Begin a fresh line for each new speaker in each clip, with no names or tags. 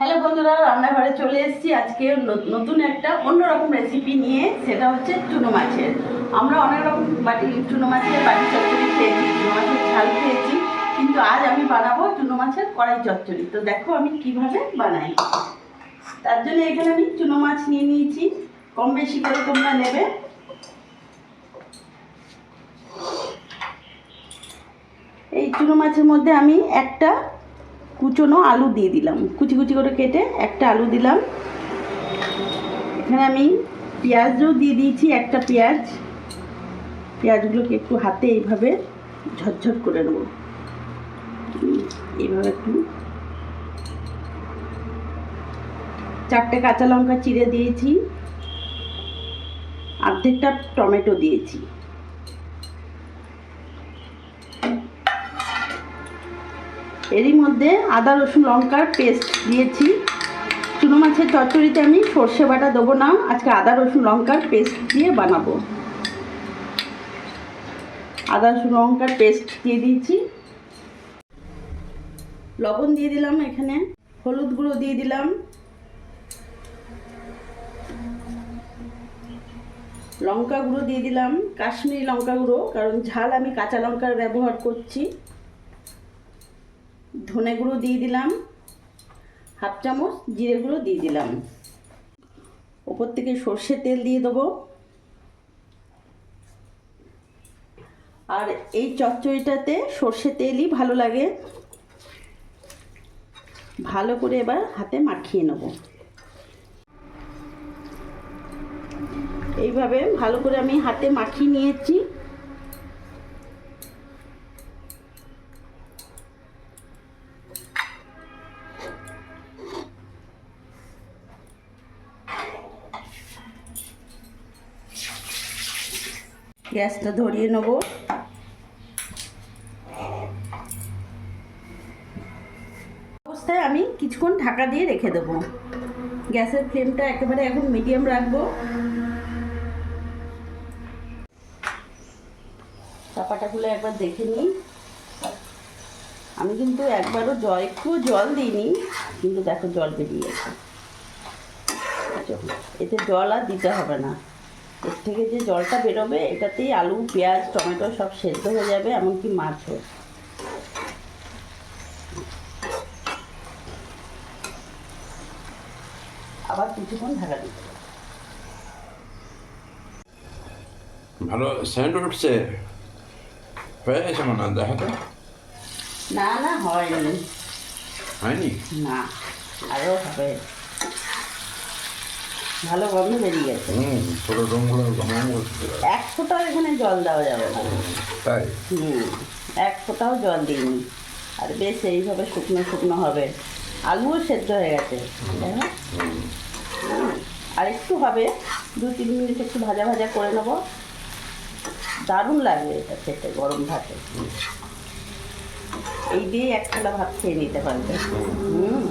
Hello বন্ধুরা, রান্নাঘরে চলে এসেছি। আজকে নতুন একটা অন্যরকম রেসিপি নিয়ে, সেটা হচ্ছে চুনো মাছের। আমরা অনেক রকম বাটি, চুনো মাছের বাটি চচ্চড়ি খেয়েছি, চুনো মাছের ঝাল খেয়েছি, কিন্তু আজ আমি বানাবো চুনো মাছের কড়াই চচ্চড়ি। তো দেখো আমি কীভাবে বানাই। তার জন্য এখানে আমি চুনো মাছ নিয়ে নিয়েছি। কম বেশি করে তোমরা নেবে। এই চুনো মাছের মধ্যে আমি একটা কুচনো আলু দিয়ে দিলাম। কুচি কুচি করে কেটে একটা আলু দিলাম। এখানে আমি পেঁয়াজও দিয়ে দিয়েছি, একটা পেঁয়াজ। পেঁয়াজগুলোকে একটু হাতে এইভাবে ঝরঝর করে নেব। এইভাবে একটু। চারটে কাঁচা লঙ্কা চিড়ে দিয়েছি। অর্ধেকটা টমেটো দিয়েছি। এরই মধ্যে আদা, রসুন, লঙ্কার পেস্ট দিয়েছি। চুনো মাছের চচ্চড়িতে আমি সর্ষে বাটা দেবো না। আজকে আদা, রসুন, লঙ্কার পেস্ট দিয়ে বানাবো। আদা, রসুন, লঙ্কার পেস্ট দিয়ে দিয়েছি। লবণ দিয়ে দিলাম এখানে। হলুদ গুঁড়ো দিয়ে দিলাম। লঙ্কা গুঁড়ো দিয়ে দিলাম। কাশ্মীরি লঙ্কা গুঁড়ো, কারণ ঝাল আমি কাঁচা লঙ্কার ব্যবহার করছি। ধনে গুঁড়ো দিয়ে দিলাম, হাফ চামচ জিরে গুঁড়ো দিয়ে দিলাম। ওপর থেকে সর্ষে তেল দিয়ে দেবো। আর এই চচ্চড়িটাতে সর্ষে তেলই ভালো লাগে। ভালো করে এবার হাতে মাখিয়ে নেব। এইভাবে ভালো করে আমি হাতে মাখিয়ে নিয়েছি। গ্যাসটা ধরিয়ে নেব। অবস্থায় আমি কিছুক্ষণ ঢাকা দিয়ে রেখে দেবো। গ্যাসের ফ্লেমটা একেবারে এখন মিডিয়াম রাখব। চাপাটা খুলে একবার দেখে নিই। আমি কিন্তু একবারও জল একটু জল দিইনি, কিন্তু দেখো জল বেরিয়ে এতে জল আর দিতে হবে না। এর থেকে যে জলটা বেরোবে এটাতেই আলু পেঁয়াজ টমেটো সব সেদ্ধ হয়ে যাবে এমনকি মাছও। আবার কিছুক্ষণ ঢাকা দিতে।
ভালো স্যান্ড উঠছে। হয়ে গেছে মনে হয় দেখা তো।
না না হয়নি।
হয়নি?
না আরও হবে। ভালো গন্ধ বেরিয়ে গেছে।
হুম ছোটো করছে
এক ফোঁটাও এখানে জল দেওয়া যাবে না।
তাই?
হুম এক ফোঁটাও জল দিইনি। আর বেশ এইভাবে শুকনো শুকনো হবে। আলুও সেদ্ধ হয়ে গেছে। আর একটু হবে। দু তিন মিনিট একটু ভাজা ভাজা করে নেব। দারুণ লাগবে এটা খেতে গরম ভাতে। এই দিয়ে এক থালা ভাত খেয়ে নিতে পারবে। হুম।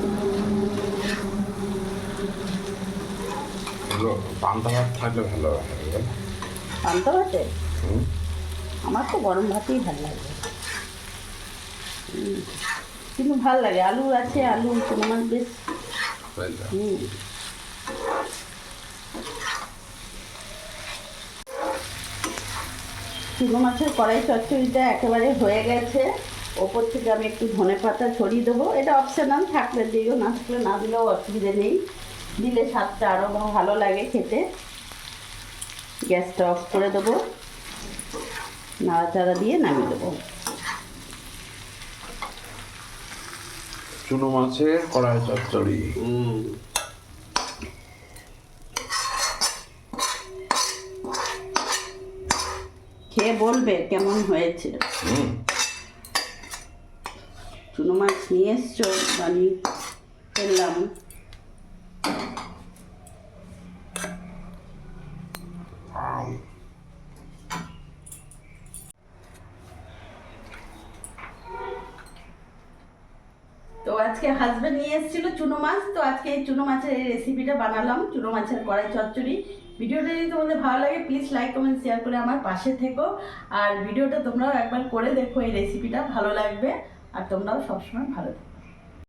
এগুলো পান্তা ভাত থাকলে ভালো হবে?
পান্তা ভাতে আমার তো গরম ভাতেই ভালো লাগে। কিন্তু ভালো লাগে। আলু আছে আলু কোনো মাছ বেশ হুম। চুনো মাছের কড়াই চচ্চড়িটা একেবারে হয়ে গেছে। ওপর থেকে আমি একটু ধনে পাতা ছড়িয়ে দেবো। এটা অপশনাল থাকলে দিও না থাকলে না দিলেও অসুবিধে নেই। দিলে স্বাদটা আরও ভালো লাগে খেতে। গ্যাসটা অফ করে দেবো। নাড়াচাড়া দিয়ে নামিয়ে দেবো।
চুনো মাছের কড়াই চচ্চড়ি।
খেয়ে বলবে কেমন হয়েছে। চুনো মাছ নিয়ে এসছো বানিয়ে ফেললাম
আম।
তো আজকে হাজব্যান্ড নিয়ে এসেছিল চুনো মাছ, তো আজকে এই চুনো মাছের এই রেসিপিটা বানালাম, চুনো মাছের কড়াই চচ্চড়ি। ভিডিওটা যদি তোমাদের ভালো লাগে প্লিজ লাইক কমেন্ট শেয়ার করে আমার পাশে থেকো। আর ভিডিওটা তোমরাও একবার করে দেখো এই রেসিপিটা ভালো লাগবে। আর তোমরাও সবসময় ভালো থেকো।